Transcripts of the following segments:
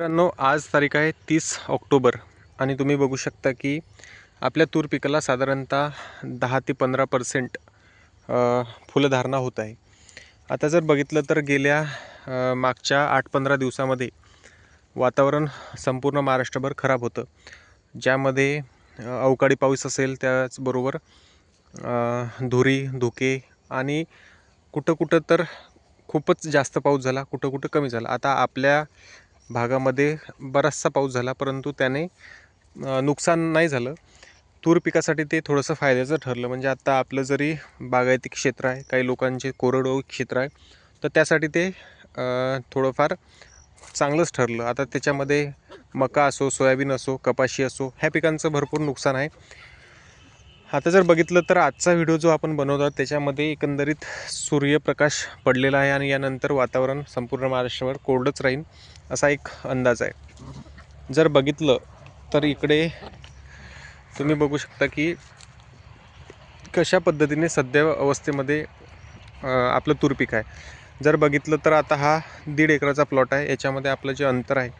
मित्रांनो आज तारीख आहे तीस ऑक्टोबर आणि तुम्ही बघू शकता की आपल्या तूर पिकाला साधारणतः दहा ते पंधरा पर्सेंट फुलधारणा होत आहे. आता जर बघितलं तर गेल्या मागच्या आठ पंधरा दिवसामध्ये वातावरण संपूर्ण महाराष्ट्रभर खराब होतं. ज्यामध्ये अवकाळी पाऊस असेल त्याचबरोबर धुरी धुके आणि कुठं कुठं तर खूपच जास्त पाऊस झाला कुठं कुठं कमी झाला. आता आपल्या भागामध्ये बराचसा पाऊस झाला परंतु त्याने नुकसान नाही झालं. तूर पिकासाठी ते थोडंसं फायद्याचं ठरलं. म्हणजे आत्ता आपलं जरी बागायती क्षेत्र आहे काही लोकांचे कोरडवाहू क्षेत्र आहे तर त्यासाठी ते थोडंफार चांगलंच ठरलं. आता त्याच्यामध्ये मका असो सोयाबीन असो कपाशी असो ह्या पिकांचं भरपूर नुकसान आहे. आता जर बघितलं तर आजचा व्हिडिओ जो आपण बनवतो त्याच्यामध्ये एकंदरीत सूर्यप्रकाश पडलेला आहे आणि यानंतर वातावरण संपूर्ण महाराष्ट्रावर कोरडंच राहील असा एक अंदाज आहे. जर बघितलं तर इकडे तुम्ही बघू शकता की कशा पद्धतीने सध्या अवस्थेमध्ये आपलं तूर पीक आहे. जर बघितलं तर आता हा दीड एकराचा प्लॉट आहे याच्यामध्ये आपलं जे अंतर आहे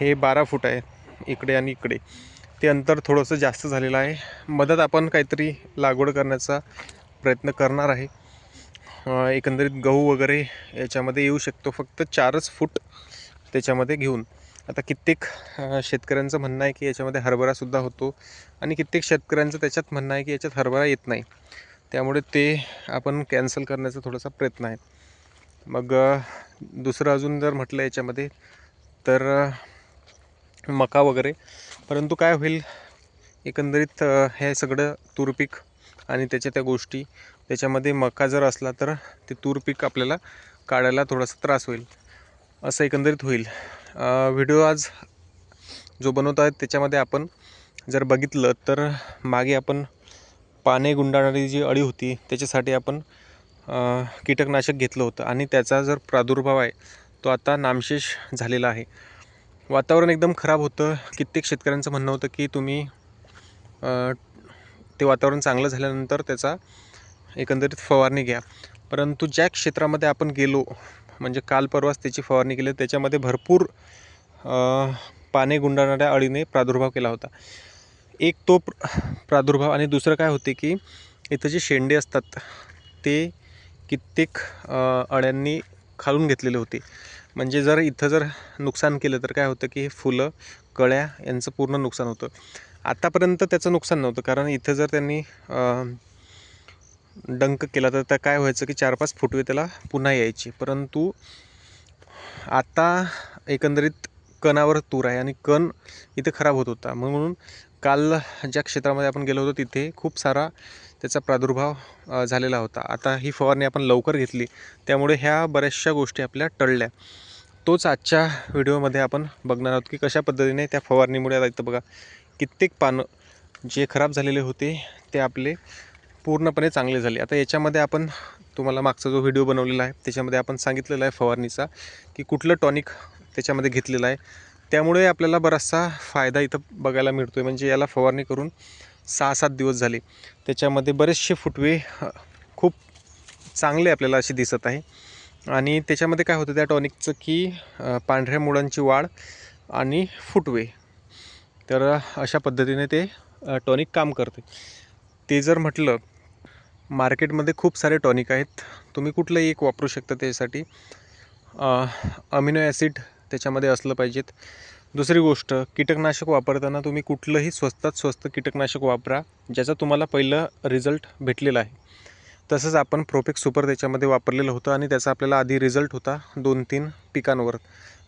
हे बारा फूट आहे इकडे आणि इकडे. ते अंतर थोडंसं जास्त झालेलं आहे. मदत आपण काहीतरी लागवड करण्याचा प्रयत्न करणार आहे. एकंदरीत गहू वगैरे याच्यामध्ये येऊ शकतो. फक्त चारच फूट त्याच्यामध्ये घेऊन. आता कित्येक शेतकऱ्यांचं म्हणणं आहे की याच्यामध्ये हरभरासुद्धा होतो आणि कित्येक शेतकऱ्यांचं त्याच्यात म्हणणं आहे की याच्यात हरभरा येत नाही. त्यामुळे ते आपण कॅन्सल करण्याचा थोडासा प्रयत्न आहे. मग दुसरं अजून जर म्हटलं याच्यामध्ये तर मका वगैरे. परंतु काय होईल एकंदरीत हे सगळं तूर पीक आणि त्याच्या त्या गोष्टी त्याच्यामध्ये मका जर असला तर ते तूर पीक आपल्याला काढायला थोडासा त्रास होईल असं एकंदरीत होईल. व्हिडिओ आज जो बनवत आहे त्याच्यामध्ये आपण जर बघितलं तर मागे आपण पाने गुंडाळणारी जी अळी होती त्याच्यासाठी आपण कीटकनाशक घेतलं होतं आणि त्याचा जर प्रादुर्भाव आहे तो आता नामशेष झालेला आहे. वातावरण एकदम खराब होतं. कित्येक शेतकऱ्यांचं म्हणणं होतं की तुम्ही ते वातावरण चांगलं झाल्यानंतर त्याचा एकंदरीत फवारणी घ्या. परंतु ज्या क्षेत्रामध्ये आपण गेलो म्हणजे काल परवाच त्याची फवारणी केली त्याच्यामध्ये भरपूर पाने गुंडाळणाऱ्या अळीने प्रादुर्भाव केला होता. एक तो प्रादुर्भाव आणि दुसरं काय होते की इथं जे शेंडे असतात ते कित्येक अळ्यांनी खालून घेतलेले होते. म्हणजे जर इथं जर नुकसान केलं तर काय होतं की फुलं कळ्या यांचं पूर्ण नुकसान होतं. आतापर्यंत त्याचं नुकसान नव्हतं कारण इथं जर त्यांनी डंक केला तर त्या काय व्हायचं की चार पाच फुटवे त्याला पुन्हा यायची. परंतु आता एकंदरीत कणावर तूर आहे आणि कण इथे खराब होत होता. म्हणून काल ज्या क्षेत्रामध्ये आपण गेलो होतो तिथे खूप सारा त्याचा प्रादुर्भाव झालेला होता. आता ही फवारणी आपण लवकर घेतली त्यामुळे ह्या बऱ्याचशा गोष्टी आपल्या टळल्या. तोच आजच्या व्हिडिओमध्ये आपण बघणार आहोत की कशा पद्धतीने त्या फवारणीमुळे आता इथं बघा कित्येक पानं जे खराब झालेले होते ते आपले पूर्णपणे चांगले झाले. आता याच्यामध्ये आपण तुम्हाला मागचा जो व्हिडिओ बनवलेला आहे त्याच्यामध्ये आपण सांगितलेला आहे फवारणीचा की कुठलं टॉनिक त्याच्यामध्ये घेतलेलं आहे. त्यामुळे आपल्याला बराचसा फायदा इथं बघायला मिळतो आहे म्हणजे याला फवारणी करून सहा सात दिवस झाले. त्याच्यामध्ये बरेचसे फुटवे खूप चांगले आपल्याला असे दिसत आहे. आणि त्याच्यामध्ये काय होतं त्या टॉनिकचं की पांढऱ्या मुळांची वाढ आणि फुटवे. तर अशा पद्धतीने ते टॉनिक काम करते. ते जर म्हटलं मार्केटमध्ये खूप सारे टॉनिक आहेत. तुम्ही कुठलंही एक वापरू शकता त्यासाठी. अमिनो ॲसिड त्याच्यामध्ये असलं पाहिजेत. दुसरी गोष्ट कीटकनाशक वापरताना तुम्ही कुठलंही स्वस्तात स्वस्त कीटकनाशक वापरा ज्याचा तुम्हाला पहिलं रिझल्ट भेटलेला आहे. तसंच आपण प्रोफेक्स सुपर त्याच्यामध्ये वापरलेलं होतं आणि त्याचा आपल्याला आधी रिझल्ट होता दोन तीन पिकांवर.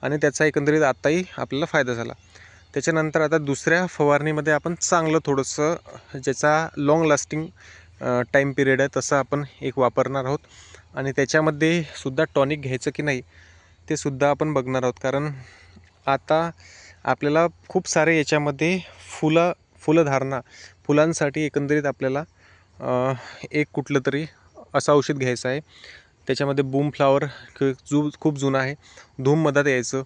आणि त्याचा एकंदरीत आत्ताही आपल्याला फायदा झाला. त्याच्यानंतर आता दुसऱ्या फवारणीमध्ये आपण चांगलं थोडंसं ज्याचा लाँग लास्टिंग टाईम पिरियड आहे तसं आपण एक वापरणार आहोत. आणि त्याच्यामध्ये सुद्धा टॉनिक घ्यायचं की नाही ते सुद्धा आपण बघणार आहोत. कारण आता आपल्याला खूप सारे याच्यामध्ये फुलं फुलधारणा फुलांसाठी एकंदरीत आपल्याला एक कुठलं तरी असं औषध घ्यायचं आहे. त्याच्यामध्ये बूम फ्लावर जू खूप जुनं आहे. धूम मधात यायचं.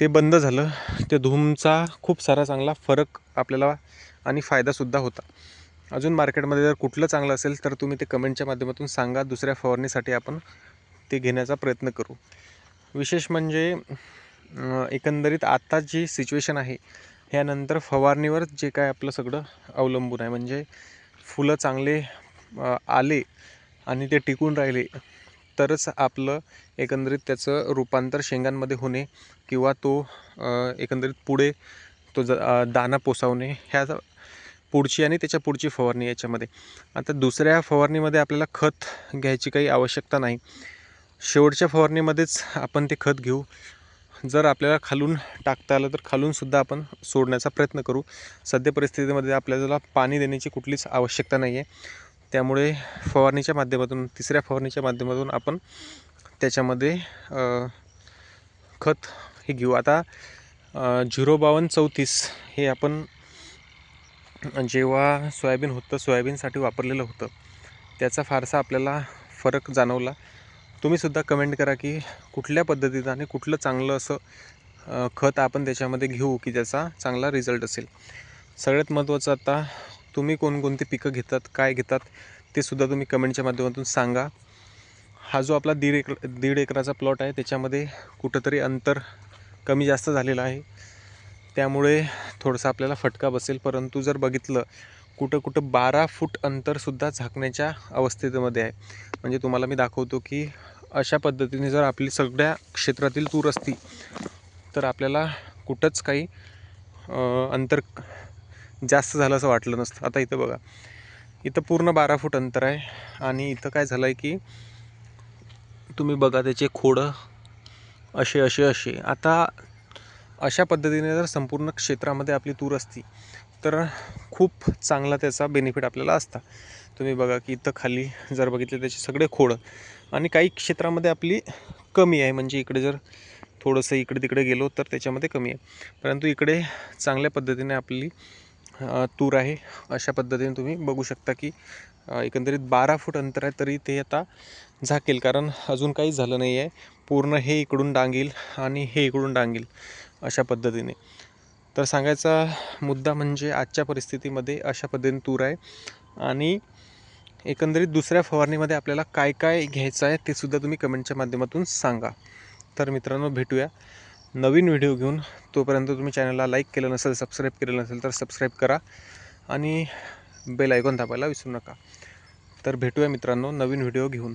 ते बंद झालं. ते धूमचा खूप सारा चांगला फरक आपल्याला आणि फायदासुद्धा होता. अजून मार्केटमध्ये जर कुठलं चांगलं असेल तर तुम्ही ते कमेंटच्या माध्यमातून सांगा. दुसऱ्या फवारणीसाठी आपण ते घेण्याचा प्रयत्न करू. विशेष म्हणजे एकंदरीत आता जी सिच्युएशन आहे ह्यानंतर फवारणीवर जे काय आपलं सगळं अवलंबून आहे म्हणजे फुलं चांगले आले आणि ते टिकून राहिले तरच आपलं एकंदरीत त्याचं रूपांतर शेंगांमध्ये होणे किंवा तो एकंदरीत पुढे तो ज दाना पोसावणे ह्या पुढची आणि त्याच्या पुढची फवारणी याच्यामध्ये. आता दुसऱ्या फवारणीमध्ये आपल्याला खत घ्यायची काही आवश्यकता नाही. शेवटच्या फवारणीमध्येच आपण ते खत घेऊ. जर आपल्याला खालून टाकता आलं तर खालूनसुद्धा आपण सोडण्याचा प्रयत्न करू. सध्या परिस्थितीमध्ये आपल्याला पाणी देण्याची कुठलीच आवश्यकता नाही आहे त्यामुळे फवारणीच्या माध्यमातून तिसऱ्या फवारणीच्या माध्यमातून आपण त्याच्यामध्ये खत हे घेऊ. आता झिरो बावन्न चौतीस हे आपण जेव्हा सोयाबीन होतं सोयाबीनसाठी वापरलेलं होतं त्याचा फारसा आपल्याला फरक जाणवला. तुम्हीसुद्धा कमेंट करा की कुठल्या पद्धतीचं आणि कुठलं चांगलं असं खत आपण त्याच्यामध्ये घेऊ की ज्याचा चांगला रिझल्ट असेल. सगळ्यात महत्त्वाचं आता तुम्ही कोणकोणती पिकं घेतात काय घेतात ते सुद्धा तुम्ही कमेंटच्या माध्यमातून सांगा. हा जो आपला दीड एकर दीड एकराचा प्लॉट आहे त्याच्यामध्ये कुठंतरी अंतर कमी जास्त झालेलं आहे. त्यामुळे थोडंसं आपल्याला फटका बसेल. परंतु जर बघितलं कुठं कुठं बारा फूट अंतरसुद्धा झाकण्याच्या अवस्थेमध्ये आहे. म्हणजे तुम्हाला मी दाखवतो की अशा पद्धतीने जर आपली सगळ्या क्षेत्रातील तूर असती तर आपल्याला कुठंच काही अंतर जास्त झालं असं वाटलं नसतं. आता इथं बघा. इथं पूर्ण बारा फूट अंतर आहे. आणि इथं काय झालं आहे की तुम्ही बघा त्याचे खोडं असे असे असे. आता अशा पद्धतीने जर संपूर्ण क्षेत्रामध्ये आपली तूर असती तर खूप चांगला त्याचा बेनिफिट आपल्याला असता. तुम्ही बघा की इथं खाली जर बघितले त्याचे सगळे खोडं आणि काही क्षेत्रामध्ये आपली कमी आहे. म्हणजे इकडे जर थोडंसं इकडे तिकडे गेलो तर त्याच्यामध्ये कमी आहे. परंतु इकडे चांगल्या पद्धतीने आपली तूर आहे. अशा पद्धतीने तुम्ही बघू शकता की एकंदरीत बारा फूट अंतर आहे तरी ते आता झाकेल. कारण अजून काही झालं नाही आहे पूर्ण हे इकडून डांगील आणि हे इकडून डांगील अशा पद्धतीने. तर सांगायचा मुद्दा म्हणजे आजच्या परिस्थितीमध्ये अशा पद्धतीने तूर आहे. आणि एकंदरीत दुसऱ्या फवारणीमध्ये आपल्याला काय काय घ्यायचं आहे ते सुद्धा तुम्ही कमेंटच्या माध्यमातून सांगा. तर मित्रांनो भेटूया नवीन व्हिडिओ घेऊन. तोपर्यंत तुम्ही चॅनलला लाईक केलं नसेल सबस्क्राईब केलं नसेल तर सबस्क्राईब करा आणि बेल आयकॉन दाबायला विसरू नका. तर भेटूया मित्रांनो नवीन व्हिडिओ घेऊन.